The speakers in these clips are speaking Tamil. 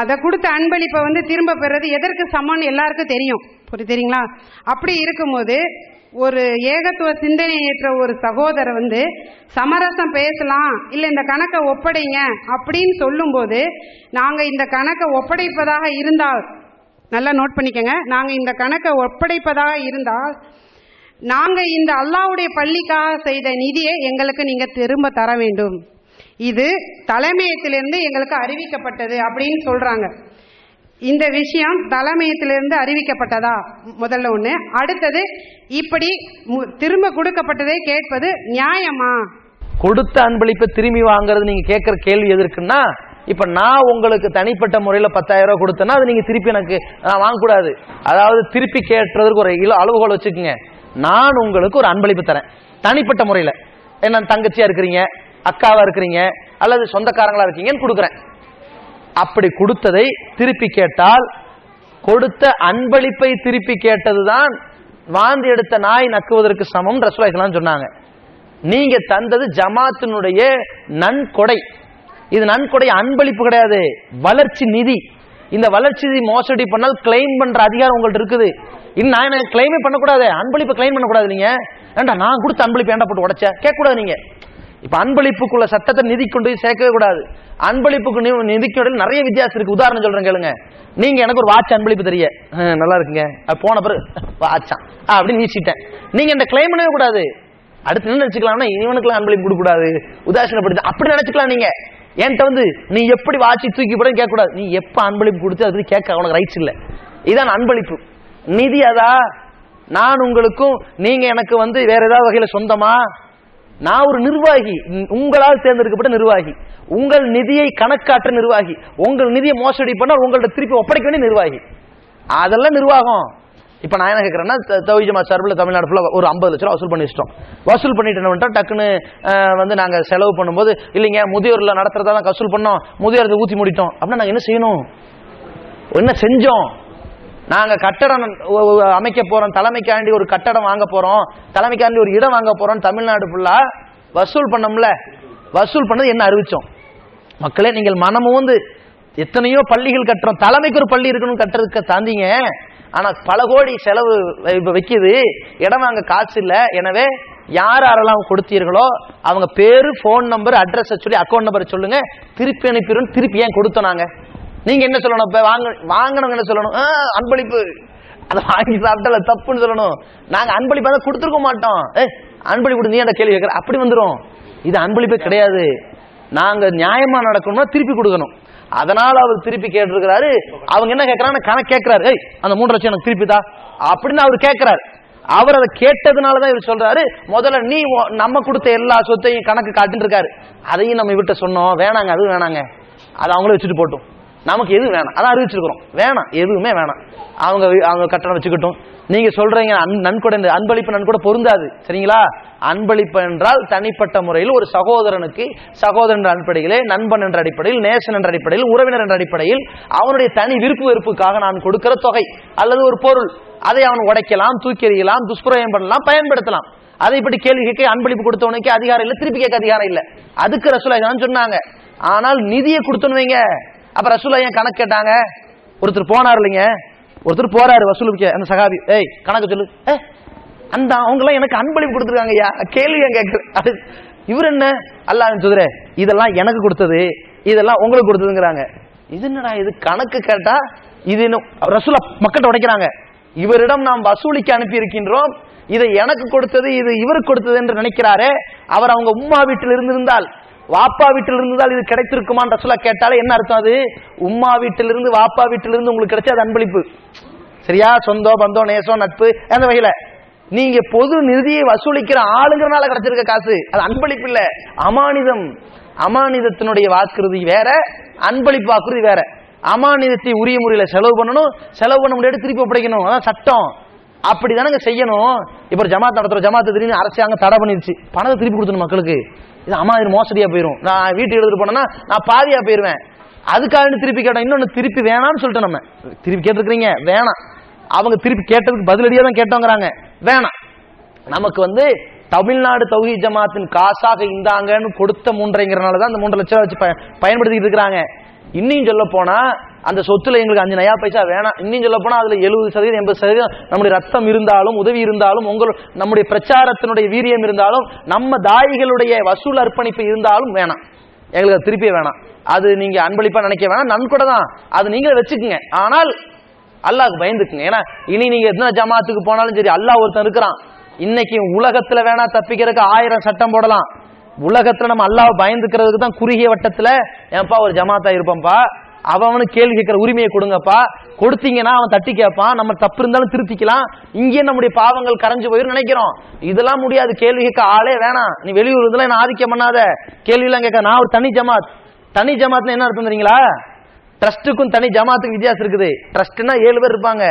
அதை கொடுத்த அன்பளிப்பை வந்து திரும்ப பெறுறது எதற்கு சமம்னு எல்லாருக்கும் தெரியும். புரி தெரியுங்களா? அப்படி இருக்கும்போது ஒரு ஏகத்துவ சிந்தனை ஏற்ற ஒரு சகோதரர் வந்து சமரசம் பேசலாம். இல்லை இந்த கணக்கை ஒப்படைங்க. அப்படின்னு சொல்லும்போது நாங்கள் இந்த கணக்கை ஒப்படைப்பதாக இருந்தால் நல்லா நோட் பண்ணிக்கோங்க. நாங்கள் இந்த கணக்கை ஒப்படைப்பதாக இருந்தால் நாங்கள் இந்த அல்லாவுடைய பள்ளிக்காக செய்த நிதியை எங்களுக்கு நீங்கள் திரும்ப தர வேண்டும். இது தலைமையத்திலிருந்து எங்களுக்கு அறிவிக்கப்பட்டது அப்படின்னு சொல்றாங்க. இந்த விஷயம் தலைமையத்திலிருந்து அறிவிக்கப்பட்டதா? முதல்ல ஒன்று அடுத்தது இப்படி மு- திரும்ப கொடுக்கப்பட்டதை கேட்பது நியாயமா? கொடுத்த அன்பளிப்பை திரும்பி வாங்குறது நீங்க கேட்கிற கேள்வி எதற்குன்னா இப்ப நான் உங்களுக்கு தனிப்பட்ட முறையில பத்தாயிரம் ரூபாய் கொடுத்தேன்னா அது நீங்க திருப்பி எனக்கு நான் வாங்கக்கூடாது. அதாவது திருப்பி கேட்டுறதுக்கு ஒரு இல அளவுகோல் வச்சுக்கோங்க. நான் உங்களுக்கு ஒரு அன்பளிப்பு தரேன். தனிப்பட்ட முறையில. என்ன தங்கச்சியா இருக்கிறீங்க? அக்காவா இருக்கிறீங்க அல்லது சொந்தக்காரங்களா இருக்கீங்கன்னு கொடுக்குறேன். அப்படி கொடுத்ததை திருப்பி கேட்டால் கொடுத்த அன்பளிப்பை திருப்பி கேட்டதுதான் வாந்தி எடுத்த நாய் நக்குவதற்கு சமம் ரசூலாய்க்கலாம் சொன்னாங்க. நீங்க தந்தது ஜமாத்தினுடைய நன்கொடை. இது நன்கொடை அன்பளிப்பு கிடையாது வளர்ச்சி நிதி. இந்த வளர்ச்சி நிதி மோசடி பண்ணால் கிளைம் பண்ற அதிகாரம் உங்கள்ட்ட இருக்குது. இன்னும் நான் எனக்கு கிளைமே பண்ணக்கூடாது அன்பளிப்பு கிளைம் பண்ணக்கூடாது நீங்க. ஏண்டா நான் கொடுத்த அன்பளிப்பு ஏண்டா போட்டு உடைச்ச? கேட்கக்கூடாது நீங்க. இப்ப அன்பளிப்புக்குள்ள சட்டத்தை நிதி கொண்டு போய் சேர்க்கவே கூடாது. அன்பளிப்புக்கு நிதிக்கு இடையில நிறைய வித்தியாசம் இருக்கு. உதாரணம் சொல்றேன் கேளுங்க. நீங்க எனக்கு ஒரு வாட்ச் அன்பளிப்பு தெரிய. நல்லா இருக்குங்க. அது போன பிறகு வாட்சான் அப்படின்னு வீசிட்டேன் நீங்க இந்த கிளைம் பண்ணவே கூடாது. அடுத்து என்ன நினைச்சுக்கலாம்னா இவனுக்குலாம் அன்பளிப்பு கொடுக்க கூடாது உதாசீனப்படுத்த அப்படி நினைச்சுக்கலாம் நீங்க. என்கிட்ட வந்து நீ எப்படி வாட்சி தூக்கி போட கேட்க கூடாது நீ எப்ப அன்பளிப்பு கொடுத்து அது கேட்க உனக்கு ரைட்ஸ் இல்ல. இதான் அன்பளிப்பு. நிதி அதா. நான் உங்களுக்கும் நீங்க எனக்கு வந்து வேற ஏதாவது வகையில சொந்தமா? நான் ஒரு நிர்வாகி. உங்களால் தேர்ந்தெடுக்கப்பட்ட நிர்வாகி. உங்கள் நிதியை கணக்காற்ற நிர்வாகி. உங்கள் நிதியை மோசடி பண்ணால் உங்கள்ட்ட திருப்பி ஒப்படைக்க வேண்டிய நிர்வாகி. அதெல்லாம் நிர்வாகம். இப்போ நான் என்ன கேட்கறேன்னா தௌஜமா சார்பில் தமிழ்நாடு ஃபுல்லாக ஒரு ஐம்பது லட்ச ரூபா வசூல் பண்ணிவிட்டோம் வசூல் பண்ணிட்டு என்ன டக்குன்னு வந்து நாங்கள் செலவு பண்ணும்போது இல்லைங்க முதியோரில் நடத்துறதா தான் வசூல் பண்ணோம். முதியோரத்தை ஊற்றி முடித்தோம் அப்படின்னா நாங்கள் என்ன செய்யணும்? என்ன செஞ்சோம்? நாங்க கட்டடம் அமைக்க போறோம். தலைமைக்காண்டி ஒரு கட்டடம் வாங்க போறோம். தலைமைக்காண்டி ஒரு இடம் வாங்க போறோம். தமிழ்நாடு ஃபுல்லா வசூல் பண்ணோம்ல? வசூல் பண்ணது என்ன அறிவிச்சோம்? மக்களே நீங்கள் மனமும் வந்து எத்தனையோ பள்ளிகள் கட்டுறோம். தலைமைக்கு ஒரு பள்ளி இருக்கணும் கட்டுறதுக்கு தாந்தீங்க. ஆனா பல கோடி செலவு இப்ப வைக்கிது. இடம் வாங்க காசு இல்லை. எனவே யார் யாரெல்லாம் கொடுத்தீர்களோ அவங்க பேரு போன் நம்பர் அட்ரஸை சொல்லி அக்கௌண்ட் நம்பரை சொல்லுங்க. திருப்பி அனுப்பிடும் திருப்பி ஏன் கொடுத்தோம் நாங்க? நீங்க என்ன சொல்லணும்? இப்ப வாங்க வாங்கினவங்க என்ன சொல்லணும்? ஆ, அன்பளிப்பு. அதை வாங்கி சாப்பிட்டால தப்புன்னு சொல்லணும். நாங்க அன்பளிப்பு அதை கொடுத்துருக்க மாட்டோம். ஏ அன்பளிப்பு கொடு, நீ அந்த கேள்வி கேட்கற? அப்படி வந்துரும். இது அன்பளிப்பே கிடையாது. நாங்க நியாயமா நடக்கணும்னா திருப்பி கொடுக்கணும். அதனால அவர் திருப்பி கேட்டிருக்கிறாரு. அவங்க என்ன கேட்கறாங்க? கணக்கு கேட்கிறாரு. ஏய் அந்த மூன்று லட்சம் எனக்கு திருப்பி தா. அப்படின்னு அவர் கேட்கிறாரு. அவர் அதை கேட்டதுனாலதான் இவர் சொல்றாரு. முதல்ல நீ நம்ம கொடுத்த எல்லா சொத்தையும் கணக்கு காட்டுன்னு இருக்காரு. அதையும் நம்ம விட்ட சொன்னோம். வேணாங்க அது வேணாங்க. அதை அவங்களே வச்சுட்டு போட்டோம். நமக்கு எது வேணாம். அதான் அறிவிச்சிருக்கிறோம். வேணாம். எதுவுமே வேணாம். அவங்க அவங்க கட்டணம் வச்சுக்கிட்டும். நீங்க சொல்றீங்க அன்- நன்கொடை இந்த அன்பளிப்பு நன்கொடை பொருந்தாது. சரிங்களா? அன்பளிப்பு என்றால் தனிப்பட்ட முறையில் ஒரு சகோதரனுக்கு சகோதரன் என்ற அடிப்படையிலே நண்பன் என்ற அடிப்படையில் நேசன் என்ற அடிப்படையில் உறவினர் என்ற அடிப்படையில் அவனுடைய தனி விருப்பு வெறுப்புக்காக நான் கொடுக்கிற தொகை அல்லது ஒரு பொருள். அதை அவன் உடைக்கலாம் தூக்கி எறியலாம் துஷ்பிரயம் பண்ணலாம் பயன்படுத்தலாம். அதை இப்படி கேள்வி கேட்க அன்பளிப்பு கொடுத்தவனுக்கு அதிகாரம் இல்லை திருப்பி கேட்க அதிகாரம் இல்லை. அதுக்கு ரசூலா சொன்னாங்க. ஆனால் நிதியை கொடுத்தோன்னு வைங்க. அப்ப ரசூலா ஏன் கணக்கு கேட்டாங்க? ஒருத்தர் போனார் இல்லைங்க. ஒருத்தர் போறாரு வசூலுக்கு அந்த சகாபி ஏய் கணக்கு சொல்லு. அந்த அவங்க எல்லாம் எனக்கு அன்பளிப்பு கொடுத்துருக்காங்க ஐயா. கேள்வி ஏன் கேட்கற? அது இவர் என்ன? அல்லாஹ் சொல்றே இதெல்லாம் எனக்கு கொடுத்தது. இதெல்லாம் உங்களுக்கு கொடுத்ததுங்கிறாங்க. இது என்னடா இது? கணக்கு கேட்டா இது இன்னும் ரசூலா மக்கள்கிட்ட உடைக்கிறாங்க. இவரிடம் நாம் வசூலிக்க அனுப்பி இருக்கின்றோம் இதை எனக்கு கொடுத்தது இது இவருக்கு கொடுத்தது என்று நினைக்கிறாரே. அவர் அவங்க உம்மா வீட்டில் இருந்திருந்தால் வாப்பா வீட்டில் இருந்தால் இது கிடைத்திருக்குமான் ரசூலா கேட்டாலே என்ன அர்த்தம் அது? உம்மா வீட்டிலிருந்து வாப்பா வீட்டிலிருந்து உங்களுக்கு கிடைச்ச அது அன்பளிப்பு. சரியா? சொந்தம் பந்தம் நேசம் நட்பு அந்த வகையில. நீங்க பொது நிதியை வசூலிக்கிற ஆளுங்கிறனால கிடைச்சிருக்க காசு. அது அன்பளிப்பு இல்ல. அமானிதம். அமானிதத்தினுடைய வாக்குறுதி வேற அன்பளிப்பு வாக்குறுதி வேற. அமானிதத்தை உரிய முறையில செலவு பண்ணணும். செலவு பண்ண முடியாது திருப்பி ஒப்படைக்கணும். அதான் சட்டம். அப்படிதானங்க செய்யணும். இப்ப ஒரு ஜமாத் நடத்துற ஜமாத்து திடீர்னு அரசாங்கம் தடை பண்ணிருச்சு. பணத்தை திருப்பி கொடுத்தணும் மக்களுக்கு. இது அம்மா இது மோசடியா போயிரும். நான் வீட்டுக்கு எழுதிட்டு போனேன்னா நான் பாதியா போயிருவேன். அதுக்காக திருப்பி கேட்டோம் இன்னொன்று திருப்பி வேணாம்னு சொல்லிட்டு நம்ம. திருப்பி கேட்டிருக்கிறீங்க? வேணாம். அவங்க திருப்பி கேட்டதுக்கு பதிலடியா தான் கேட்டோங்கிறாங்க. வேணாம். நமக்கு வந்து தமிழ்நாடு தௌஹி ஜமாத்தின் காசாக இந்தாங்கன்னு கொடுத்த மூன்றைங்கிறனால தான் அந்த மூன்று லட்சம் வச்சு ப- பயன்படுத்திட்டு இருக்கிறாங்க. இன்னும் சொல்ல போனா அந்த சொத்துல எங்களுக்கு அஞ்சு நயா பைசா வேணாம். இன்னும் சொல்ல போனா அதுல எழுபது சதவீதம் எண்பது சதவீதம் நம்முடைய ரத்தம் இருந்தாலும் உதவி இருந்தாலும் உங்கள் நம்முடைய பிரச்சாரத்தினுடைய வீரியம் இருந்தாலும் நம்ம தாயிகளுடைய வசூல் அர்ப்பணிப்பு இருந்தாலும் வேணாம். எங்களுக்கு அது திருப்பி வேணாம். அது நீங்க அன்பளிப்பா நினைக்க வேணாம். நன்கொடை தான். அது நீங்களே வச்சுக்கோங்க. ஆனால் அல்லாஹ் பயந்துக்குங்க. ஏன்னா இனி நீங்க எத்தனை ஜமாத்துக்கு போனாலும் சரி அல்லாஹ் ஒருத்தன் இருக்கிறான். இன்னைக்கு உலகத்துல வேணா தப்பிக்கிறதுக்கு ஆயிரம் சட்டம் போடலாம். உலகத்துல நம்ம அல்லாஹ் பயந்துக்கிறதுக்கு தான் குறுகிய வட்டத்துல ஏன்பா ஒரு ஜமாத்தா இருப்போம்ப்பா அவனு கேள்வி கேட்கிற உரிமையை கொடுங்கப்பா. கொடுத்தீங்கன்னா அவன் தட்டி கேட்பான். நம்ம தப்பு இருந்தாலும் திருத்திக்கலாம். இங்கே நம்முடைய பாவங்கள் கரைஞ்சு போயிரும் நினைக்கிறோம். இதெல்லாம் முடியாது. கேள்வி கேட்க ஆளே வேணாம். நீ வெளியூர் இதெல்லாம் என்ன ஆதிக்கம் பண்ணாத? கேள்வி எல்லாம் கேட்க நான் ஒரு தனி ஜமாத். தனி ஜமாத்னா என்ன அர்த்தம் தெரியுங்களா? ட்ரஸ்ட்டுக்கும் தனி ஜமாத்துக்கும் வித்தியாசம் இருக்குது. ட்ரஸ்ட்னா ஏழு பேர் இருப்பாங்க.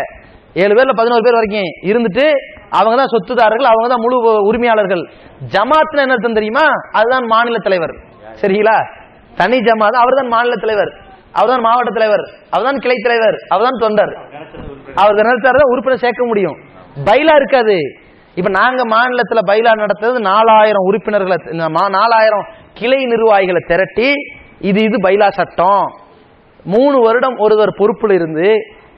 ஏழு பேர்ல பதினோரு பேர் வரைக்கும் இருந்துட்டு அவங்க தான் சொத்துதாரர்கள் அவங்க தான் முழு உரிமையாளர்கள். ஜமாத்னா என்ன அர்த்தம் தெரியுமா? அதுதான் மாநில தலைவர். சரிங்களா? தனி ஜமாத் அவர் தான் மாநில தலைவர். அவர்தான் மாவட்ட தலைவர் அவர்தான் கிளை தலைவர் அவர்தான் தொண்டர். அவர் நினைச்சாரு தான் உறுப்பினர் சேர்க்க முடியும். பைலா இருக்காது. இப்ப நாங்க மாநிலத்துல பைலா நடத்துறது நாலாயிரம் உறுப்பினர்களை இந்த மா- நாலாயிரம் கிளை நிர்வாகிகளை திரட்டி இது இது பைலா சட்டம். மூணு வருடம் ஒருவர் பொறுப்புல இருந்து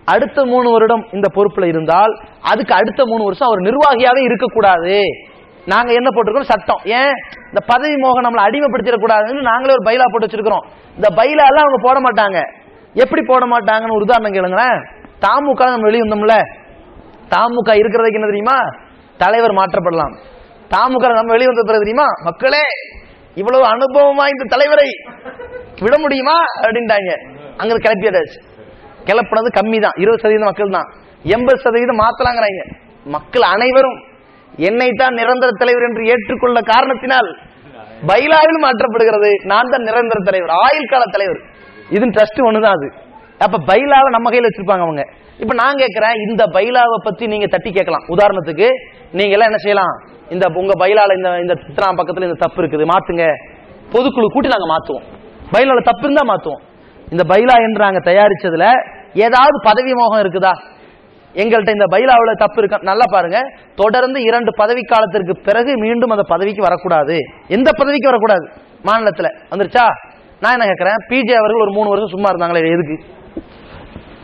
அடுத்த மூணு வருடம் இந்த பொறுப்புல இருந்தால் அதுக்கு அடுத்த மூணு வருஷம் அவர் நிர்வாகியாவே இருக்கக்கூடாது. நாங்க என்ன போட்டிருக்கோம்? சட்டம். ஏன்? இந்த பதவி மோகம் நம்மளை அடிமைப்படுத்திடக்கூடாதுன்னு நாங்களே ஒரு பைலா போட்டு வச்சிருக்கிறோம். இந்த பைலா எல்லாம் அவங்க போட மாட்டாங்க. எப்படி போட மாட்டாங்கன்னு ஒரு உதாரணம் கேளுங்களேன். தாமுக நம்ம வெளியே வந்தோம்ல. தாமுக இருக்கிறதுக்கு என்ன தெரியுமா? தலைவர் மாற்றப்படலாம். தாமுக நம்ம வெளியே வந்த பிறகு தெரியுமா? மக்களே இவ்வளவு அனுபவமா இந்த தலைவரை விட முடியுமா? அப்படின்ட்டாங்க. அங்க கிளப்பியதாச்சு கிளப்புனது கம்மி தான் இருபது சதவீதம் மக்கள் தான் எண்பது சதவீதம் மாத்தலாங்கிறாங்க. மக்கள் அனைவரும் என்னை தான் நிரந்தர தலைவர் என்று ஏற்றுக்கொள்ள காரணத்தினால் பைலாவில் மாற்றப்படுகிறது. நான் தான் நிரந்தர தலைவர் ஆயுள் கால தலைவர். இது ட்ரஸ்ட் ஒண்ணுதான் அது. அப்ப பைலாவை நம்ம கையில் வச்சிருப்பாங்க அவங்க. இப்ப நான் கேட்கிறேன் இந்த பைலாவை பத்தி நீங்க தட்டி கேட்கலாம். உதாரணத்துக்கு நீங்க எல்லாம் என்ன செய்யலாம்? இந்த உங்க பைலால இந்த இந்த சித்ராம் பக்கத்துல இந்த தப்பு இருக்குது மாத்துங்க. பொதுக்குழு கூட்டி நாங்க மாத்துவோம். பைலால தப்பு இருந்தா மாத்துவோம். இந்த பைலா என்று நாங்க தயாரிச்சதுல ஏதாவது பதவி மோகம் இருக்குதா? எங்கள்கிட்ட இந்த பைலாவில் தப்பு இருக்க. நல்லா பாருங்க. தொடர்ந்து இரண்டு பதவி காலத்திற்கு பிறகு மீண்டும் அந்த பதவிக்கு வரக்கூடாது. எந்த பதவிக்கு வரக்கூடாது? மாநிலத்தில். வந்துருச்சா? நான் என்ன கேட்குறேன் பிஜே அவர்கள் ஒரு மூணு வருஷம் சும்மா இருந்தாங்களே எதுக்கு?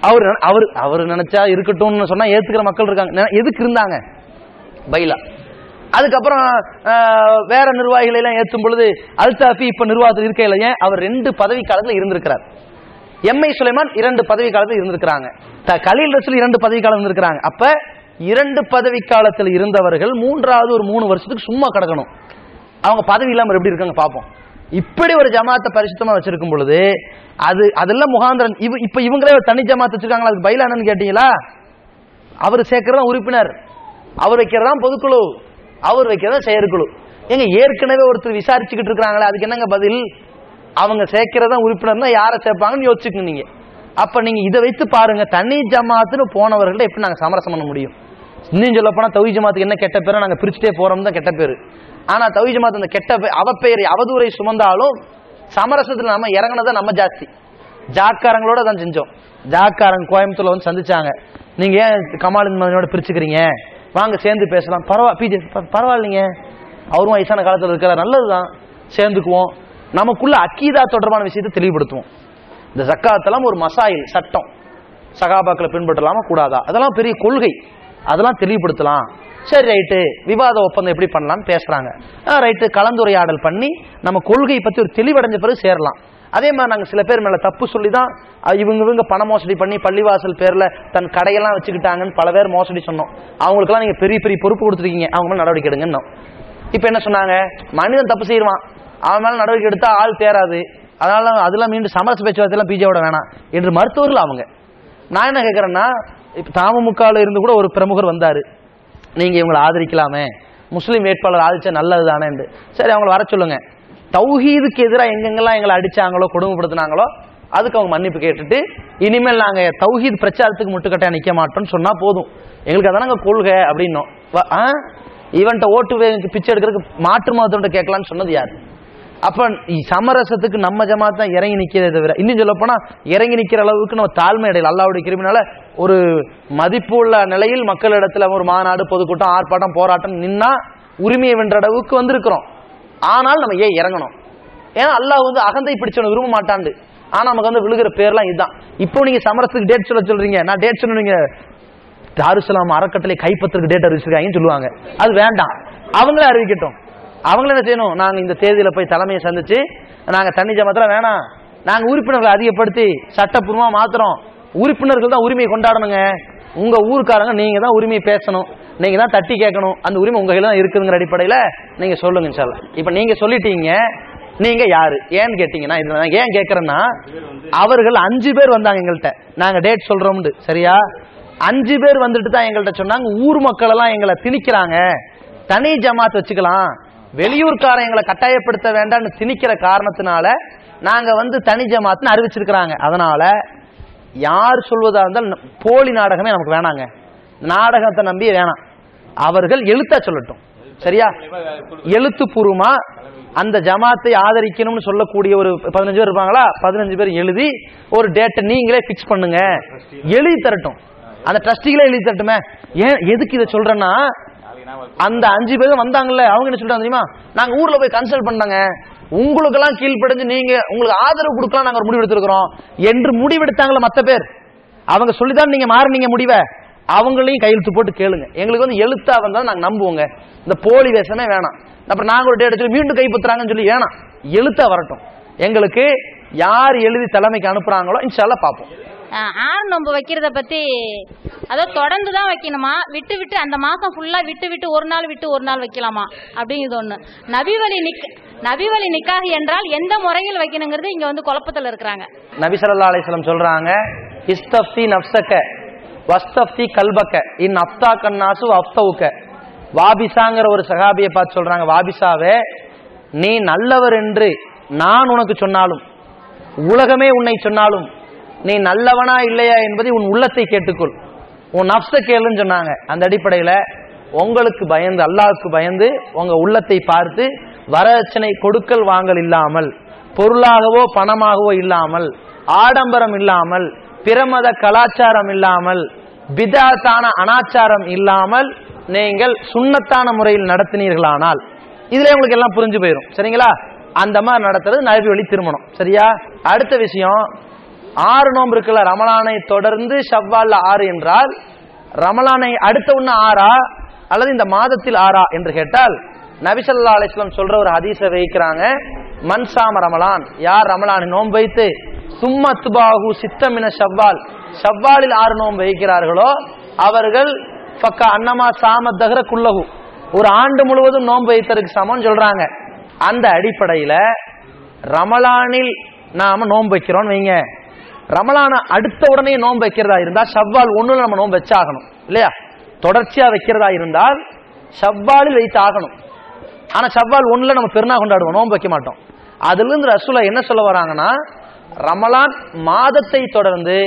அவர் அவர் அவர் நினைச்சா இருக்கட்டும்னு சொன்னா ஏத்துக்கிற மக்கள் இருக்காங்க. எதுக்கு இருந்தாங்க? பைலா. அதுக்கப்புறம் வேற நிர்வாகிகளை எல்லாம் ஏற்றும் பொழுது அல்தாஃபி இப்ப நிர்வாகத்தில் இருக்கையில ஏன்? அவர் ரெண்டு பதவி காலத்தில் இருந்திருக்கிறார். எம்ஐ சுலைமான் இரண்டு பதவி காலத்தில் இருந்திருக்கிறாங்க. த- கலீல் ரசூல் இரண்டு பதவி காலம் இருந்திருக்கிறாங்க. அப்ப இரண்டு பதவி காலத்தில் இருந்தவர்கள் மூன்றாவது ஒரு மூணு வருஷத்துக்கு சும்மா கிடக்கணும். அவங்க பதவி இல்லாமல் எப்படி இருக்காங்க பார்ப்போம் இப்படி ஒரு ஜமாத்தை பரிசுத்தமா வச்சிருக்கும் பொழுது அது அதெல்லாம் முகாந்திரன் இவ இப்ப இவங்களே ஒரு தனி ஜமாத் வச்சிருக்காங்களா? அதுக்கு பயில என்னன்னு கேட்டீங்களா? அவர் சேர்க்கிறதா உறுப்பினர். அவர் வைக்கிறதா பொதுக்குழு. அவர் வைக்கிறதா செயற்குழு. ஏங்க ஏற்கனவே ஒருத்தர் விசாரிச்சுக்கிட்டு இருக்காங்களே அதுக்கு என்னங்க பதில்? அவங்க சேர்க்கிறதா உறுப்பினர்னா யாரை சேர்ப்பாங்கன்னு யோசிச்சுக்கணும் நீங்க. அப்ப நீங்க இதை வைத்து பாருங்க தனி ஜமாத்துன்னு போனவர்கள்ட்ட எப்படி நாங்க சமரசம் பண்ண முடியும்? இன்னும் சொல்ல போனா தவி ஜமாத்துக்கு என்ன கெட்ட பேரோ நாங்க பிரிச்சுட்டே போறோம் தான் கெட்ட பேரு. ஆனா தவி ஜமாத் அந்த கெட்ட அவ பெயரை அவதூறை சுமந்தாலும் சமரசத்துல நம்ம இறங்குனதை நம்ம ஜாஸ்தி. ஜாக்காரங்களோட தான் செஞ்சோம். ஜாக்காரங்க கோயம்புத்தூர்ல வந்து சந்திச்சாங்க. நீங்க ஏன் கமால் மதனோட பிரிச்சுக்கிறீங்க? வாங்க சேர்ந்து பேசலாம். பரவா பிஜே பரவாயில்லைங்க. அவரும் வயசான காலத்துல இருக்கிற நல்லதுதான். சேர்ந்துக்குவோம். நமக்குள்ள அக்கீதா தொடர்பான விஷயத்தை தெளிவுபடுத்துவோம். இந்த ஜக்காத்தெல்லாம் ஒரு மசாயில் சட்டம். சகாபாக்களை பின்பற்றலாமா? கூடாதா? அதெல்லாம் பெரிய கொள்கை. அதெல்லாம் தெளிவுபடுத்தலாம். சரி ரைட்டு. விவாத ஒப்பந்தம் எப்படி பண்ணலாம்னு பேசுறாங்க. ரைட்டு. கலந்துரையாடல் பண்ணி நம்ம கொள்கையை பற்றி ஒரு தெளிவடைஞ்ச பிறகு சேரலாம். அதே மாதிரி நாங்கள் சில பேர் மேலே தப்பு சொல்லி தான் இவங்க இவங்க பண மோசடி பண்ணி பள்ளிவாசல் பேரில் தன் கடையெல்லாம் வச்சுக்கிட்டாங்கன்னு பல பேர் மோசடி சொன்னோம். அவங்களுக்கெல்லாம் நீங்கள் பெரிய பெரிய பொறுப்பு கொடுத்துருக்கீங்க. அவங்க மேலே நடவடிக்கை எடுங்கன்னு இப்போ என்ன சொன்னாங்க? மனிதன் தப்பு செய்வான். அவன் மேல நடவடிக்கை எடுத்தா ஆள் தேராது. அதனால அதெல்லாம் மீண்டும் சமரச பேச்சுவார்த்தையெல்லாம் பிஜேவோட வேணாம் என்று மருத்துவர்கள் அவங்க. நான் என்ன கேட்கறேன்னா இப்ப தாமமுகால இருந்து கூட ஒரு பிரமுகர் வந்தாரு. நீங்க இவங்களை ஆதரிக்கலாமே. முஸ்லீம் வேட்பாளர் ஆதரிச்சா நல்லது தானே சரி அவங்கள வர சொல்லுங்க. தௌஹீதுக்கு எதிராக எங்கெங்கெல்லாம் எங்களை அடிச்சாங்களோ கொடுமைப்படுத்தினாங்களோ அதுக்கு அவங்க மன்னிப்பு கேட்டுட்டு இனிமேல் நாங்கள் தௌஹீத் பிரச்சாரத்துக்கு முட்டுக்கட்டாக நிற்க மாட்டோம்னு சொன்னால் போதும். எங்களுக்கு அதானங்க கொள்கை அப்படின்னோம். ஆ? இவன்ட்ட ஓட்டு பிச்சை எடுக்கிறதுக்கு மாற்று மதத்தோட கேட்கலான்னு சொன்னது யார்? அப்ப சமரசத்துக்கு நம்ம ஜமாத் தான் இறங்கி நிக்கிறதே தவிர இன்னும் சொல்ல போனா இறங்கி நிற்கிற அளவுக்கு நம்ம தாழ்மை அடையல. அல்லாவுடைய கிருமினால ஒரு மதிப்பு உள்ள நிலையில் மக்களிடத்துல ஒரு மாநாடு பொதுக்கூட்டம் ஆர்ப்பாட்டம் போராட்டம் நின்னா உரிமையை வென்ற அளவுக்கு வந்திருக்கிறோம். ஆனால் நம்ம ஏன் இறங்கணும்? ஏன்னா அல்லாஹ் வந்து அகந்தை பிடிச்சவனை விரும்ப மாட்டாண்டு ஆனா நமக்கு வந்து விழுகிற பேர்லாம் இதுதான். இப்போ நீங்க சமரசத்துக்கு டேட் சொல்ல சொல்றீங்க. நான் டேட் சொன்னீங்க தாருசலாம் அறக்கட்டளை கைப்பற்றுக்கு டேட் அறிவிச்சிருக்காங்கன்னு சொல்லுவாங்க. அது வேண்டாம். அவங்களே அறிவிக்கட்டும். அவங்கள என்ன செய்யணும்? நாங்கள் இந்த தேதியில போய் தலைமையை சந்திச்சு நாங்கள் தண்ணி ஜமத்தில் வேணாம். நாங்கள் உறுப்பினர்களை அதிகப்படுத்தி சட்டப்பூர்வமாக மாத்துறோம். உறுப்பினர்கள் தான் உரிமையை கொண்டாடணுங்க. உங்க ஊருக்காரங்க நீங்க தான் உரிமையை பேசணும். நீங்க தான் தட்டி கேட்கணும். அந்த உரிமை உங்க கையில தான் இருக்குங்கிற அடிப்படையில நீங்க சொல்லுங்க சார் இப்ப நீங்க சொல்லிட்டீங்க நீங்க யாரு? ஏன்னு கேட்டீங்கன்னா இதில் ஏன் கேட்கறேன்னா அவர்கள் அஞ்சு பேர் வந்தாங்க எங்கள்கிட்ட நாங்க டேட் சொல்றோம்னு. சரியா? அஞ்சு பேர் வந்துட்டு தான் எங்கள்கிட்ட சொன்னாங்க. ஊர் மக்கள் எல்லாம் எங்களை திணிக்கிறாங்க. தனி ஜமாத் வச்சுக்கலாம். வெளியூர்காரன் எங்களை கட்டாயப்படுத்த வேண்டாம்னு திணிக்கிற காரணத்தினால நாங்க வந்து தனி ஜமாத்னு அறிவிச்சிருக்கிறாங்க. அதனால யார் சொல்வதா இருந்தாலும் போலி நாடகமே நமக்கு வேணாங்க. நாடகத்தை நம்பி வேணாம். அவர்கள் எழுத்தா சொல்லட்டும். சரியா? எழுத்துப்பூர்வமா அந்த ஜமாத்தை ஆதரிக்கணும்னு சொல்லக்கூடிய ஒரு பதினஞ்சு பேர் இருப்பாங்களா? பதினஞ்சு பேர் எழுதி ஒரு டேட்டை நீங்களே பிக்ஸ் பண்ணுங்க. எழுதி தரட்டும். அந்த ட்ரஸ்டிகளே எழுதி தரட்டுமே. ஏன் எதுக்கு இதை சொல்றேன்னா அந்த அஞ்சு பேரும் வந்தாங்கல்ல அவங்க என்ன சொல்றாங்க தெரியுமா? நாங்க ஊர்ல போய் கன்சல்ட் பண்ணாங்க உங்களுக்கெல்லாம் கீழ்ப்படைஞ்சு நீங்க உங்களுக்கு ஆதரவு கொடுக்கலாம் நாங்க ஒரு முடிவு எடுத்திருக்கிறோம் என்று முடிவெடுத்தாங்களே மத்த பேர். அவங்க சொல்லிதான் நீங்க மாறினீங்க முடிவை. அவங்களையும் கையெழுத்து போட்டு கேளுங்க. எங்களுக்கு வந்து எழுத்தா வந்தா நாங்க நம்புவோங்க. இந்த போலி வேஷமே வேணாம். அப்புறம் நாங்க ஒரு டேட் சொல்லி மீண்டும் கைப்பற்றுறாங்கன்னு சொல்லி வேணாம். எழுத்தா வரட்டும். எங்களுக்கு யார் எழுதி தலைமைக்கு அனுப்புறாங்களோ இன்ஷால்லாம் பார்ப்போம். ஆறு நோன்பு வைக்கிறத பத்தி அதாவது தொடர்ந்து தான் வைக்கணுமா? விட்டு விட்டு அந்த மாசம் ஃபுல்லா விட்டு விட்டு ஒரு நாள் விட்டு ஒரு நாள் வைக்கலாமா? அப்படிங்கிறது ஒண்ணு. நபிவழி நிக் நபிவழி நிக்காக என்றால் எந்த முறையில் வைக்கணுங்கிறது இங்க வந்து குழப்பத்தில் இருக்கிறாங்க. நபி ஸல்லல்லாஹு அலைஹி வஸல்லம் சொல்றாங்க இஸ்தஃப்தி நஃப்ஸக கல்பக்க இன் அஃப்தா கண்ணாசு அப்தவுக்க வாபிசாங்கிற ஒரு சகாபியை பார்த்து சொல்றாங்க வாபிசாவே நீ நல்லவர் என்று நான் உனக்கு சொன்னாலும் உலகமே உன்னை சொன்னாலும் நீ நல்லவனா இல்லையா என்பதை உன் உள்ளத்தை கேட்டுக்கொள். உன் நப்ச கேளுன்னு சொன்னாங்க. அந்த அடிப்படையில் உங்களுக்கு பயந்து அல்லாவுக்கு பயந்து உங்க உள்ளத்தை பார்த்து வரதட்சணை கொடுக்கல் வாங்கல் இல்லாமல் பொருளாகவோ பணமாகவோ இல்லாமல் ஆடம்பரம் இல்லாமல் பிரமத கலாச்சாரம் இல்லாமல் பிதாத்தான அனாச்சாரம் இல்லாமல் நீங்கள் சுண்ணத்தான முறையில் நடத்தினீர்களானால் இதுல உங்களுக்கு எல்லாம் புரிஞ்சு போயிடும் சரிங்களா? அந்த மாதிரி நடத்துறது நபி வழி திருமணம். சரியா? அடுத்த விஷயம் ஆறு நோன்பு இருக்குல்ல ரமலானை தொடர்ந்து ஷவ்வால்ல ஆறு என்றால் ரமலானை அடுத்த ஒண்ணு ஆறா? அல்லது இந்த மாதத்தில் ஆறா என்று கேட்டால் நபிசல்லா அலிஸ்லாம் சொல்ற ஒரு ஹதீஸை வைக்கிறாங்க மன்சாம ரமலான் யார் ரமலானை நோன்பு வைத்து சும்மத்துபாகு சித்தமின ஷவ்வால் ஷவ்வாலில் ஆறு நோன்பு வைக்கிறார்களோ அவர்கள் பக்கா அன்னமா சாம தகர குள்ளகு ஒரு ஆண்டு முழுவதும் நோன்பு வைத்ததற்கு சமம் சொல்றாங்க. அந்த அடிப்படையில ரமலானில் நாம நோன்பு வைக்கிறோம்னு வைங்க. ரமலான அடுத்த உடனே நோன்பு வைக்கிறதா இருந்தால் ஷவ்வால் ஒன்றுல நம்ம நோன்பு வச்சாகணும் இல்லையா? தொடர்ச்சியா வைக்கிறதா இருந்தால் ஷவ்வாலில் வைத்து ஆகணும் ஆனா ஷவ்வால் ஒன்றுல நம்ம பெருநா கொண்டாடுவோம் நோன்பு வைக்க மாட்டோம். அதுலேருந்து ரசூலா என்ன சொல்ல வராங்கன்னா ரமலான் மாதத்தை தொடர்ந்து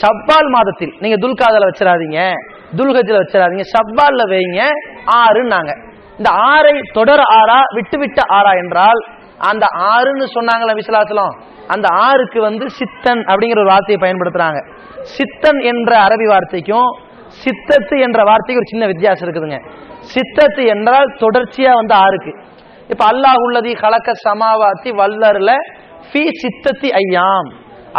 ஷவ்வால் மாதத்தில் நீங்க துல்காதல வச்சிடாதீங்க துல்கஜில் வச்சிடாதீங்க ஷவ்வால்ல வைங்க ஆறுன்னாங்க. இந்த ஆறை தொடர் ஆறா விட்டு விட்ட ஆறா என்றால் அந்த ஆறுன்னு சொன்னாங்களே விசலாசலம் அந்த ஆறுக்கு வந்து சித்தன் அப்படிங்கிற ஒரு வார்த்தையை பயன்படுத்துறாங்க. சித்தன் என்ற அரபி வார்த்தைக்கும் சித்தத்து என்ற வார்த்தைக்கு ஒரு சின்ன வித்தியாசம் இருக்குதுங்க. சித்தத்து என்றால் தொடர்ச்சியா வந்து ஆறுக்கு. இப்ப அல்லாஹ் உள்ளதி கலக்க சமாவாத்தி வல்லர்ல ஃபி சித்தத்தி ஐயாம்.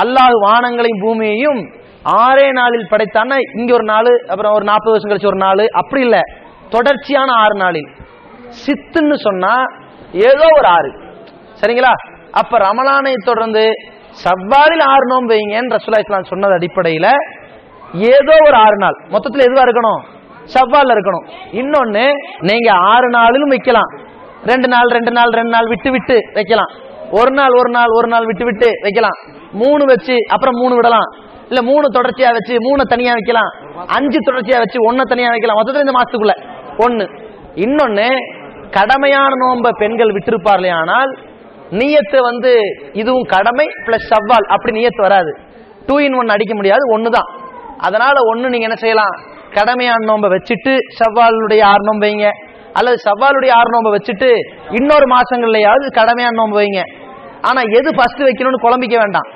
அல்லாஹ் வானங்களையும் பூமியையும் ஆறே நாளில் படைத்தான்னா இங்க ஒரு நாள் அப்புறம் ஒரு நாற்பது வருஷம் கழிச்சு ஒரு நாள் அப்படி இல்ல. தொடர்ச்சியான ஆறு நாளில். சித்துன்னு சொன்னா ஏதோ ஒரு ஆறு. சரிங்களா? அப்ப ரமலானை தொடர்ந்து சவ்வாலில் ஆறு நோன்பு வைங்கன்னு ரசூலா இஸ்லாம் சொன்னது அடிப்படையில ஏதோ ஒரு ஆறு நாள். மொத்தத்தில் எதுவா இருக்கணும்? சவ்வால் இருக்கணும். இன்னொன்னு நீங்க ஆறு நாளிலும் வைக்கலாம். ரெண்டு நாள் ரெண்டு நாள் ரெண்டு நாள் விட்டு விட்டு வைக்கலாம். ஒரு நாள் ஒரு நாள் ஒரு நாள் விட்டு விட்டு வைக்கலாம். மூணு வச்சு அப்புறம் மூணு விடலாம். இல்ல மூணு தொடர்ச்சியா வச்சு மூணு தனியா வைக்கலாம். அஞ்சு தொடர்ச்சியா வச்சு ஒன்ன தனியா வைக்கலாம். மொத்தத்தில் இந்த மாசத்துக்குள்ள. ஒன்னு இன்னொன்னு கடமையான நோன்பை பெண்கள் விட்டிருப்பார்களே ஆனால் நீயத்து வந்து இதுவும் கடமை பிளஸ் சவ்வால் அப்படி நீயத்து வராது. டூ இன் ஒன் அடிக்க முடியாது ஒன்று தான் அதனால ஒன்று நீங்கள் என்ன செய்யலாம்? கடமையான நோம்பை வச்சுட்டு செவ்வாலுடைய ஆறு நோம்பு வைங்க. அல்லது செவ்வாலுடைய ஆறு நோம்பை வச்சுட்டு இன்னொரு மாதங்கள்லையாவது கடமையான நோம்பு வைங்க. ஆனா எது ஃபர்ஸ்ட் வைக்கணும்னு குழம்பிக்க வேண்டாம்.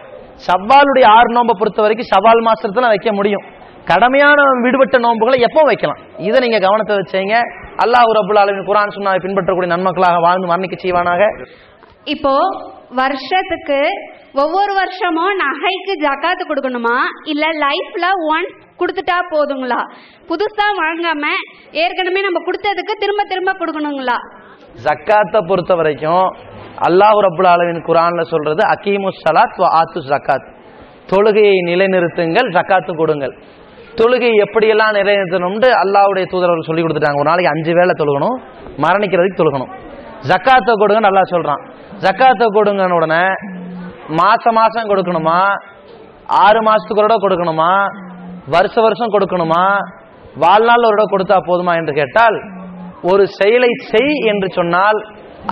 சவ்வாலுடைய ஆறு நோம்பை பொறுத்த வரைக்கும் சவால் மாசத்துல வைக்க முடியும். கடமையான விடுபட்ட நோன்புகளை எப்போ வைக்கலாம். இதை நீங்க கவனத்தை வச்சீங்க. அல்லாஹ் ரபுல் ஆலமின் குரான் சொன்னா பின்பற்றக்கூடிய நன்மக்களாக வாழ்ந்து மரணிக்க செய்வானாக. இப்போ வருஷத்துக்கு ஒவ்வொரு வருஷமும் நகைக்கு ஜக்காத்து கொடுக்கணுமா? இல்ல லைஃப்ல ஒன்ஸ் கொடுத்துட்டா போதுங்களா? புதுசா வாங்காம ஏற்கனவே நம்ம கொடுத்ததுக்கு திரும்ப திரும்ப கொடுக்கணுங்களா? ஜக்காத்தை பொறுத்த வரைக்கும் அல்லாஹ் ரபுல் அளவின் குரான்ல சொல்றது அகீமு சலாத் ஆத்து ஜக்காத். தொழுகையை நிலைநிறுத்துங்கள் ஜக்காத்து கொடுங்கள். தொழுகை எப்படியெல்லாம் நிலைநிறுத்தணும்னு அல்லாவுடைய தூதரவர் சொல்லி கொடுத்துட்டாங்க. ஒரு நாளைக்கு அஞ்சு வேளை தொழுகணும் மரணிக்கிறதுக்கு தொழுகணும். ஜக்காத்தை கொடுங்க நல்லா சொல்றான். ஜக்காத்தை கொடுங்கன்னு உடனே மாச மாசம் கொடுக்கணுமா? ஆறு மாசத்துக்கு ஒரு தடவை கொடுக்கணுமா? வருஷ வருஷம் கொடுக்கணுமா? வாழ்நாள் ஒரு தடவை கொடுத்தா போதுமா என்று கேட்டால் ஒரு செயலை செய் என்று சொன்னால்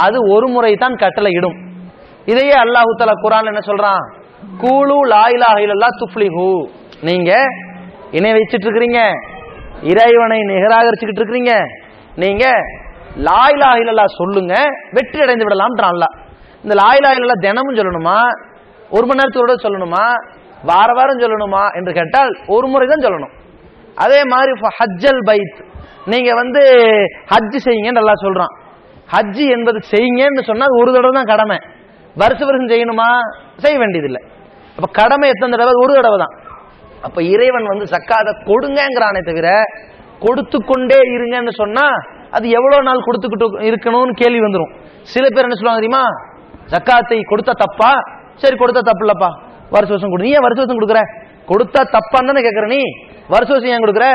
அது ஒரு முறை தான் கட்டளை இடும். இதையே அல்லாஹு தஆலா குரான் என்ன சொல்றான்? கூலு லா இலாஹ இல்லல்லாஹ் நீங்க இணை வச்சிட்டு இருக்கிறீங்க இறைவனை நிகராகரிச்சுக்கிட்டு இருக்கிறீங்க நீங்க லாயிலா இல்லலா சொல்லுங்க வெற்றி அடைந்து விடலாம்ன்றான் அல்லாஹ் இந்த லாயிலா இல்லலா தினமும் சொல்லணுமா? ஒரு மணி நேரத்தோட சொல்லணுமா? வார வாரம் சொல்லணுமா? என்று கேட்டால் ஒரு முறை தான் சொல்லணும். அதே மாதிரி ஹஜ்ஜல் பைத். நீங்க வந்து ஹஜ் செய்யுங்கன்னு நல்லா சொல்றான். ஹஜ் என்பது செய்யுங்கன்னு சொன்னால் அது ஒரு தடவை தான் கடமை. வருஷ வருஷம் செய்யணுமா? செய்ய வேண்டியதில்லை. அப்ப கடமை எத்தனை தடவை? ஒரு தடவை தான். அப்ப இறைவன் வந்து சக்காத கொடுங்கங்கிறானே தவிர கொடுத்து கொண்டே இருங்கன்னு சொன்னா அது எவ்வளவு நாள் கொடுத்துக்கிட்டு இருக்கணும்னு கேள்வி வந்துடும் சில பேர் என்ன சொல்லுவாங்க தெரியுமா? ஜக்காத்தை கொடுத்தா தப்பா? சரி கொடுத்தா தப்பு இல்லப்பா. வருஷ வருஷம் கொடு. நீ ஏன் வருஷ வருஷம் கொடுக்குற? கொடுத்தா தப்பான்னு தானே நீ? வருஷ வருஷம் ஏன் கொடுக்குற?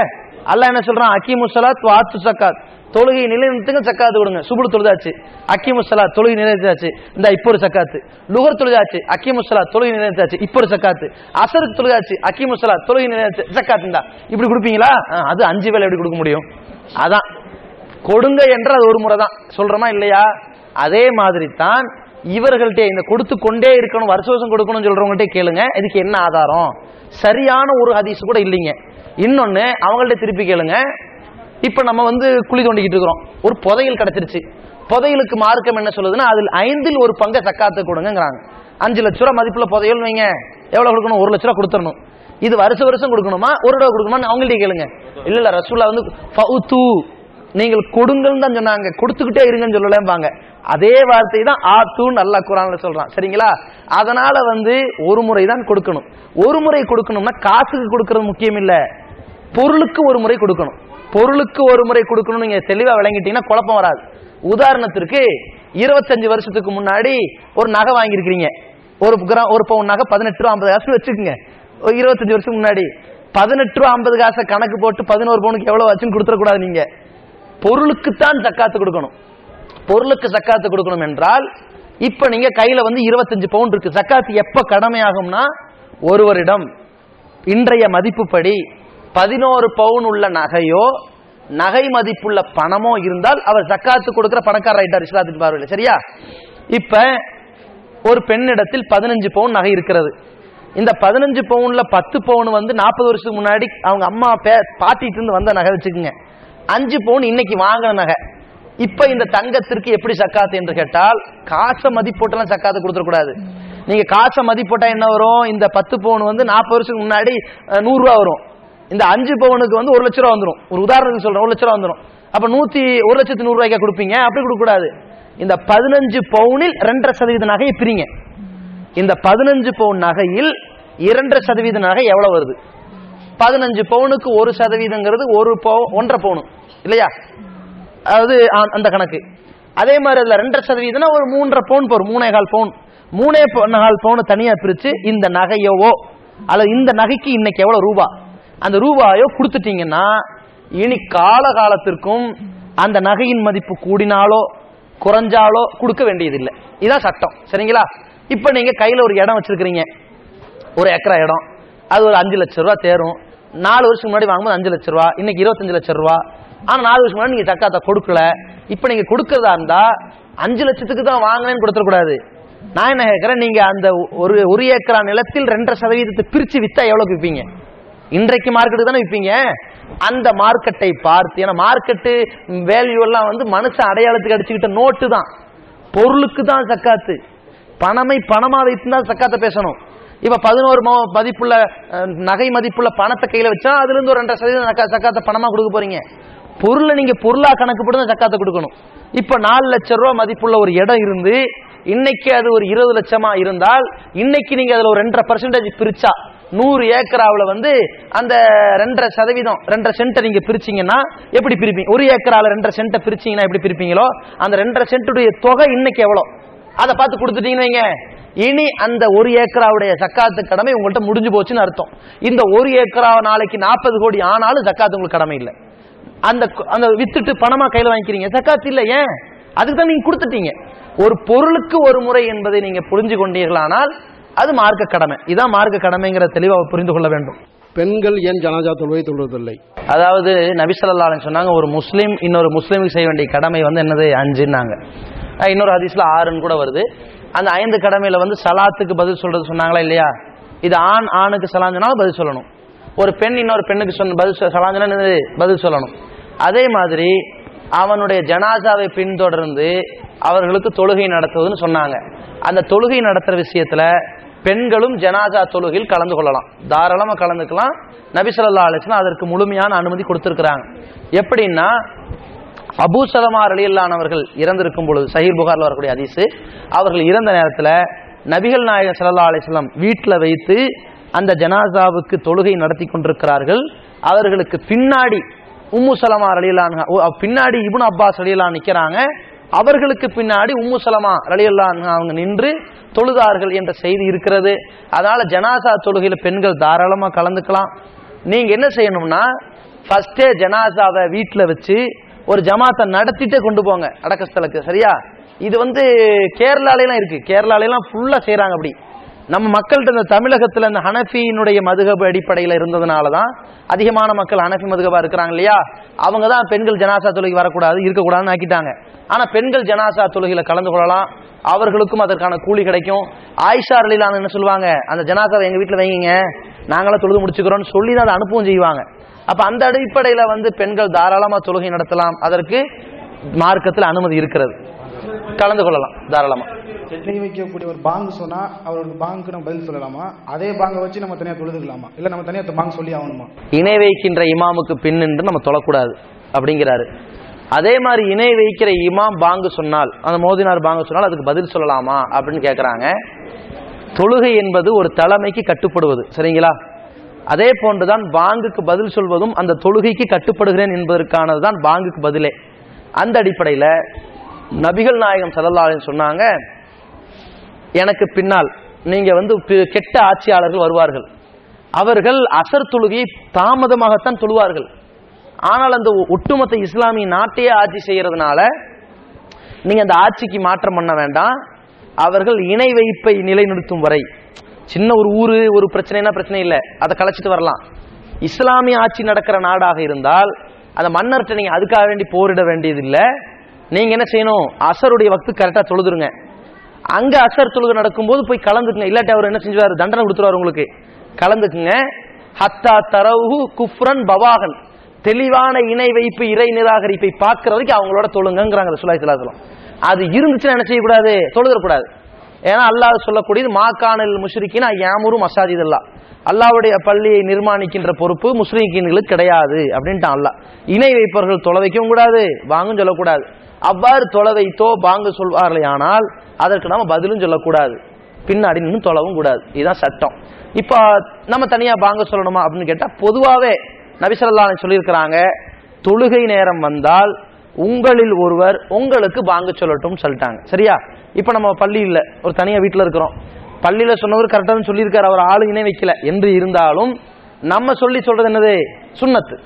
அல்ல என்ன சொல்றான்? அக்கி முசலாத் வாத்து சக்காத் தொழுகை நிலைநிறுத்துங்க சக்காத்து கொடுங்க. சுபுடு தொழுதாச்சு. அக்கி முசலா தொழுகை நிலைநிறுத்தாச்சு. இந்த இப்போ ஒரு சக்காத்து லுகர் தொழுதாச்சு. அக்கி முசலா தொழுகை நிலைநிறுத்தாச்சு. இப்போ ஒரு சக்காத்து அசருக்கு தொழுதாச்சு. அக்கி முசலா தொழுகை நிலைநிறுத்து சக்காத்து இப்படி கொடுப்பீங்களா? அது அஞ்சு வேலை எப்படி கொடுக்க முடியும்? அதான். கொடுங்க என்று அது ஒரு முறை தான் சொல்றோமா இல்லையா? அதே மாதிரி தான் இவர்கள்ட்ட இந்த கொடுத்து கொண்டே இருக்கணும் வருஷ வருஷம் கொடுக்கணும்னு சொல்றவங்கள்ட்ட கேளுங்க. இதுக்கு என்ன ஆதாரம்? சரியான ஒரு ஹதீஸ் கூட இல்லைங்க. இன்னொன்னு அவங்கள்ட்ட திருப்பி கேளுங்க. இப்ப நம்ம வந்து குழி தோண்டிக்கிட்டு இருக்கிறோம். ஒரு புதையல் கிடைச்சிருச்சு. புதையலுக்கு மார்க்கம் என்ன சொல்லுதுன்னா அதில் ஐந்தில் ஒரு பங்கை சக்காத்து கொடுங்கிறாங்க அஞ்சு லட்ச ரூபா மதிப்புள்ள புதையல் வைங்க. எவ்வளவு கொடுக்கணும்? ஒரு லட்ச ரூபா கொடுத்துடணும். இது வருஷ வருஷம் கொடுக்கணுமா? ஒரு ரூபா கொடுக்கணுமா அவங்கள்ட்ட கேளுங்க. இல்ல இல்ல ரசூலா வந்து நீங்கள் கொடுங்கன்னு தான் சொன்னாங்க. கொடுத்துக்கிட்டே இருங்கன்னு சொல்லலம்பாங்க. அதே வார்த்தை தான் ஆத்துன்னு அல்லா குரான்ல சொல்றான். சரிங்களா? அதனால வந்து ஒரு முறை தான் கொடுக்கணும். ஒரு முறை கொடுக்கணும்னா காசுக்கு கொடுக்கறது முக்கியம் இல்ல. பொருளுக்கு ஒரு முறை கொடுக்கணும். பொருளுக்கு ஒரு முறை கொடுக்கணும் நீங்க தெளிவா விளங்கிட்டீங்கன்னா குழப்பம் வராது. உதாரணத்திற்கு இருபத்தஞ்சு வருஷத்துக்கு முன்னாடி ஒரு நகை வாங்கியிருக்கிறீங்க. ஒரு கிராம் ஒரு பவுன் நகை பதினெட்டு ரூபா ஐம்பது காசு வச்சுக்கோங்க. ஒரு இருபத்தஞ்சு வருஷம் முன்னாடி பதினெட்டு ரூபா ஐம்பது காசை கணக்கு போட்டு பதினோரு பவுனுக்கு எவ்வளவு வச்சுன்னு கொடுத்துடக்கூடாது நீங்க. பொருளுக்குத்தான் சக்காத்து கொடுக்கணும். பொருளுக்கு சக்காத்து கொடுக்கணும் என்றால் இப்ப நீங்க கையில வந்து இருபத்தஞ்சு பவுன் இருக்கு. சக்காத்து எப்ப கடமையாகும்னா ஒருவரிடம் இன்றைய மதிப்புப்படி பதினோரு பவுன் உள்ள நகையோ நகை மதிப்புள்ள பணமோ இருந்தால் அவர் சக்காத்து கொடுக்கிற பணக்காரர் ஆயிட்டார் இஸ்லாத்தின் பார்வையில். சரியா? இப்ப ஒரு பெண்ணிடத்தில் பதினஞ்சு பவுன் நகை இருக்கிறது. இந்த பதினஞ்சு பவுன்ல பத்து பவுன் வந்து நாற்பது வருஷத்துக்கு முன்னாடி அவங்க அம்மா பே பாட்டிட்டு இருந்து வந்த நகை வச்சுக்கோங்க. அஞ்சு பவுன் இன்னைக்கு வாங்கின நகை. இப்ப இந்த தங்கத்திற்கு எப்படி சக்காத்து என்று கேட்டால் காசை மதிப்போட்டெல்லாம் சக்காத்து கொடுத்துடக்கூடாது. நீங்க காசை மதிப்போட்டா என்ன வரும்? இந்த பத்து பவுன் வந்து நாற்பது வருஷத்துக்கு முன்னாடி நூறுரூவா நூறு ரூபா வரும். இந்த அஞ்சு பவுனுக்கு வந்து ஒரு லட்ச ரூபா வந்துடும் ஒரு உதாரணத்துக்கு சொல்றேன் ஒரு லட்ச ரூபா வந்துடும் அப்ப நூத்தி ஒரு லட்சத்து நூறு ரூபாய்க்கா கொடுப்பீங்க? அப்படி கொடுக்க கூடாது இந்த பதினஞ்சு பவுனில் ரெண்டரை சதவீத நகையை பிரிங்க. இந்த பதினஞ்சு பவுன் நகையில் இரண்டரை சதவீத நகை எவ்வளவு வருது? பதினஞ்சு பவுனுக்கு ஒரு சதவீதங்கிறது ஒரு பவு ஒன்றரை பவுனு. இல்லையா? அதாவது அந்த கணக்கு. அதே மாதிரி அதில் ரெண்டரை சதவீதம்னா ஒரு மூன்றரை பவுன் போறோம் மூணே கால் பவுன். மூணே ப- கால் தனியாக பிரித்து இந்த நகையவோ அல்லது இந்த நகைக்கு இன்னைக்கு எவ்வளோ ரூபா? அந்த ரூபாயோ கொடுத்துட்டீங்கன்னா இனி கால காலத்திற்கும் அந்த நகையின் மதிப்பு கூடினாலோ குறைஞ்சாலோ கொடுக்க வேண்டியதில்லை. இதான் சட்டம். சரிங்களா? இப்போ நீங்கள் கையில் ஒரு இடம் வச்சிருக்கிறீங்க. ஒரு ஏக்கரா இடம். அது ஒரு அஞ்சு லட்ச ரூபா தேரும். நாலு வருஷம் முன்னாடி வாங்கும்போது அஞ்சு லட்ச ரூபா இன்னைக்கு இருபத்தஞ்சு லட்ச ரூபா. ஆனா நாலு வருஷம் முன்னாடி நீங்க சக்காத்தை கொடுக்கல. இப்ப நீங்க கொடுக்கறதா இருந்தா அஞ்சு லட்சத்துக்கு தான் வாங்கினேன்னு கொடுத்துடக்கூடாது. நான் என்ன கேட்கறேன் நீங்க அந்த ஒரு ஒரு ஏக்கரா நிலத்தில் ரெண்டரை சதவீதத்தை பிரிச்சு வித்தா எவ்வளவு விற்பீங்க இன்றைக்கு மார்க்கெட்டு தானே விற்பீங்க அந்த மார்க்கெட்டை பார்த்து ஏன்னா மார்க்கெட்டு வேல்யூ எல்லாம் வந்து மனுஷன் அடையாளத்துக்கு அடிச்சுக்கிட்ட நோட்டு தான். பொருளுக்கு தான் சக்காத்து. பணமை பணமா வைத்து தான் சக்காத்தை பேசணும். இப்போ பதினோரு மதிப்புள்ள நகை மதிப்புள்ள பணத்தை கையில் வச்சா அதுலேருந்து ஒரு ரெண்டரை சதவீதம் சக்காத்தை பணமாக கொடுக்க போறீங்க. பொருளை நீங்கள் பொருளா கணக்குப்பட்டு தான் ஜக்காத்தை கொடுக்கணும். இப்போ நாலு லட்சம் ரூபா மதிப்புள்ள ஒரு இடம் இருந்து இன்னைக்கு அது ஒரு இருபது லட்சமா இருந்தால் இன்னைக்கு நீங்க அதுல ஒரு ரெண்டரை பர்சன்டேஜ் பிரிச்சா நூறு ஏக்கராவில் வந்து அந்த ரெண்டரை சதவீதம் ரெண்டரை சென்ட்டை நீங்க பிரிச்சீங்கன்னா எப்படி பிரிப்பீங்க? ஒரு ஏக்கராவில் ரெண்டரை சென்ட்டை பிரிச்சீங்கன்னா எப்படி பிரிப்பீங்களோ அந்த ரெண்டரை சென்ட்டுடைய தொகை இன்னைக்கு எவ்வளோ? அதை பார்த்து கொடுத்துட்டீங்கன்னு இனி அந்த ஒரு ஏக்கராவுடைய ஜக்காத்து கடமை உங்கள்ட்ட முடிஞ்சு போச்சுன்னு அர்த்தம். இந்த ஒரு ஏக்கரா நாளைக்கு நாற்பது கோடி ஆனாலும் ஜக்காத்து உங்களுக்கு கடமை இல்லை. அந்த அந்த வித்துட்டு பணமா கையில வாங்கிக்கிறீங்க. ஜக்காத் இல்ல ஏன்? அதுக்கு தான் நீங்க கொடுத்துட்டீங்க. ஒரு பொருளுக்கு ஒரு முறை என்பதை நீங்க புரிஞ்சு கொண்டீர்களானால் அது மார்க்க கடமை. இதான் மார்க்க கடமைங்கிற தெளிவா புரிந்து கொள்ள வேண்டும். பெண்கள் ஏன் ஜனாஜா தொழுவை தொழுவதில்லை? அதாவது நபிசல்லா சொன்னாங்க ஒரு முஸ்லீம் இன்னொரு முஸ்லீமுக்கு செய்ய வேண்டிய கடமை வந்து என்னது? அஞ்சுன்னாங்க. இன்னொரு ஹதீஸ்ல ஆறுன்னு கூட வருது. அந்த ஐந்து கடமையில வந்து சலாத்துக்கு பதில் சொல்றது சொன்னாங்களா இல்லையா? இது ஆண் ஆணுக்கு சலாஞ்சனாலும் பதில் சொல்லணும். ஒரு பெண் இன்னொரு பெண்ணுக்கு சொன்ன பதில் சொ- பதில் சொல்லணும். அதே மாதிரி அவனுடைய ஜனாசாவை பின்தொடர்ந்து அவர்களுக்கு தொழுகை நடத்துவதுன்னு சொன்னாங்க. அந்த தொழுகை நடத்துற விஷயத்துல பெண்களும் ஜனாசா தொழுகையில் கலந்து கொள்ளலாம். தாராளமாக கலந்துக்கலாம். நபிசல்லா அலிஸ்லாம் அதற்கு முழுமையான அனுமதி கொடுத்துருக்குறாங்க. எப்படின்னா அபூ சலமா ரலியல்லானவர்கள் இறந்திருக்கும் பொழுது சஹீர் புகாரில் வரக்கூடிய அதிசு அவர்கள் இறந்த நேரத்தில் நபிகள் நாயகர் சல்லா அலிஸ்லாம் வீட்டில் வைத்து அந்த ஜனாசாவுக்கு தொழுகை நடத்தி கொண்டிருக்கிறார்கள். அவர்களுக்கு பின்னாடி உம்மு சலமா ரலியல்லான் பின்னாடி இபுன் அப்பாஸ் ரலியல்லான் நிற்கிறாங்க அவர்களுக்கு பின்னாடி உம்மு சலமா ரலியல்லான் அவங்க நின்று தொழுதார்கள் என்ற செய்தி இருக்கிறது. அதனால ஜனாசா தொழுகையில் பெண்கள் தாராளமாக கலந்துக்கலாம். நீங்கள் என்ன செய்யணும்னா ஃபஸ்ட்டே ஜனாசாவை வீட்டில் வச்சு ஒரு ஜமாத்தை நடத்திட்டே கொண்டு போங்க அடக்கஸ்தலுக்கு சரியா? இது வந்து கேரளாலாம் இருக்கு. கேரளாலாம் ஃபுல்லா செய்கிறாங்க அப்படி. நம்ம மக்கள்கிட்ட இந்த தமிழகத்துல இந்த ஹனஃபியினுடைய மதுகபு அடிப்படையில் இருந்ததுனால தான் அதிகமான மக்கள் ஹனஃபி மதுகபா இருக்கிறாங்க இல்லையா? அவங்க தான் பெண்கள் ஜனாசா தொழுகை வரக்கூடாது இருக்கக்கூடாதுன்னு ஆக்கிட்டாங்க. ஆனா பெண்கள் ஜனாசா தொழுகையில கலந்து கொள்ளலாம். அவர்களுக்கும் அதற்கான கூலி கிடைக்கும். ஆயிஷா அலிலான்னு என்ன சொல்லுவாங்க? அந்த ஜனாசாவை எங்க வீட்டுல வைங்க. நாங்களாம் தொழுது முடிச்சுக்கிறோம்னு சொல்லி தான் அதை அனுப்பவும் செய்வாங்க. அப்ப அந்த அடிப்படையில வந்து பெண்கள் தாராளமா தொழுகை நடத்தலாம். அதற்கு மார்க்கத்தில் அனுமதி இருக்கிறது. கலந்து கொள்ளலாம் தாராளமா. நெய் வைக்கக்கூடிய ஒரு பாங்கு சொன்னா அவருக்கு பாங்குக்கு நம்ம பதில் சொல்லலாமா? அதே பாங்கை வச்சு நம்ம தனியா தொழுதுக்கலாமா? இல்ல நம்ம தனியா பாங்கு சொல்லி ஆகணுமா? இணை வைக்கின்ற இமாமுக்கு பின் நின்று நம்ம தொழக்கூடாது அப்படிங்கிறாரு. அதே மாதிரி இணை வைக்கிற இமாம் பாங்கு சொன்னால் அந்த மோதினார் பாங்கு சொன்னால் அதுக்கு பதில் சொல்லலாமா அப்படின்னு கேட்குறாங்க தொழுகை என்பது ஒரு தலைமைக்கு கட்டுப்படுவது சரிங்களா? அதே போன்றுதான் பாங்குக்கு பதில் சொல்வதும் அந்த தொழுகைக்கு கட்டுப்படுகிறேன் என்பதற்கானது தான் பாங்குக்கு பதிலே. அந்த அடிப்படையில் நபிகள் நாயகம் ஸல்லல்லாஹு சொன்னாங்க எனக்கு பின்னால் நீங்கள் வந்து கெட்ட ஆட்சியாளர்கள் வருவார்கள். அவர்கள் அசர் தொழுகையை தாமதமாகத்தான் தொழுவார்கள். ஆனால் அந்த ஒட்டுமொத்த இஸ்லாமிய நாட்டையே ஆட்சி செய்கிறதுனால நீங்கள் அந்த ஆட்சிக்கு மாற்றம் பண்ண வேண்டாம். அவர்கள் இணை வைப்பை நிலைநிறுத்தும் வரை சின்ன ஒரு ஊரு ஒரு பிரச்சனைனா பிரச்சனை இல்லை. அதை கலைச்சிட்டு வரலாம். இஸ்லாமிய ஆட்சி நடக்கிற நாடாக இருந்தால் அந்த மன்னர்கிட்ட நீங்க அதுக்காக வேண்டி போரிட வேண்டியதில்லை. நீங்க என்ன செய்யணும்? அசருடைய வக்து கரெக்டா தொழுதுருங்க. அங்க அசர் தொழுகை நடக்கும்போது போய் கலந்துக்குங்க. இல்லாட்டி அவர் என்ன செஞ்சுவாரு? தண்டனை கொடுத்துருவாரு உங்களுக்கு. கலந்துக்குங்க. ஹத்தா தரவு குஃப்ரன் பவாகன். தெளிவான இணை வைப்பு இறை நிராகரிப்பை பார்க்கறதுக்கு வரைக்கும் அவங்களோட தொழுங்கிறாங்க ரசூலுல்லாஹி அது இருந்துச்சுன்னா என்ன செய்யக்கூடாது? தொழுதக்கூடாது ஏன்னா அல்லாஹ் சொல்லக்கூடியது மாக்கானல் முஷ்ரிக்கின் யாமுரும் மசாஜித் அல்லா அல்லாவுடைய பள்ளியை நிர்மாணிக்கின்ற பொறுப்பு முஸ்லீம்களுக்கு கிடையாது அப்படின்ட்டான் அல்லாஹ். இணை வைப்பவர்கள் தொலை வைக்கவும் கூடாது வாங்கும் சொல்லக்கூடாது. அவ்வாறு தொலை வைத்தோ பாங்கு சொல்வார்களே ஆனால் அதற்கு நாம பதிலும் சொல்லக்கூடாது. பின்னாடி நின்று தொலைவும் கூடாது. இதுதான் சட்டம். இப்போ நம்ம தனியாக பாங்க சொல்லணுமா அப்படின்னு கேட்டால் பொதுவாகவே நபிசல்லான்னு சொல்லியிருக்கிறாங்க தொழுகை நேரம் வந்தால் உங்களில் ஒருவர் உங்களுக்கு பாங்கு சொல்லட்டும் சொல்லிட்டாங்க. சரியா? இப்போ நம்ம பள்ளி ஒரு தனியாக வீட்டில் இருக்கிறோம். பள்ளியில் சொன்னவர் கரெக்டாக சொல்லியிருக்காரு. அவர் ஆளுங்கனே வைக்கல. என்று இருந்தாலும் நம்ம சொல்லி சொல்றது என்னது? சுண்ணத்து.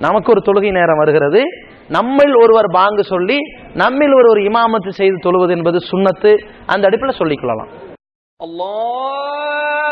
நமக்கு ஒரு தொழுகை நேரம் வருகிறது. நம்மில் ஒருவர் பாங்கு சொல்லி நம்மில் ஒருவர் இமாமத்து செய்து தொழுவது என்பது சுண்ணத்து. அந்த அடிப்பில் சொல்லிக்கொள்ளலாம். அல்லா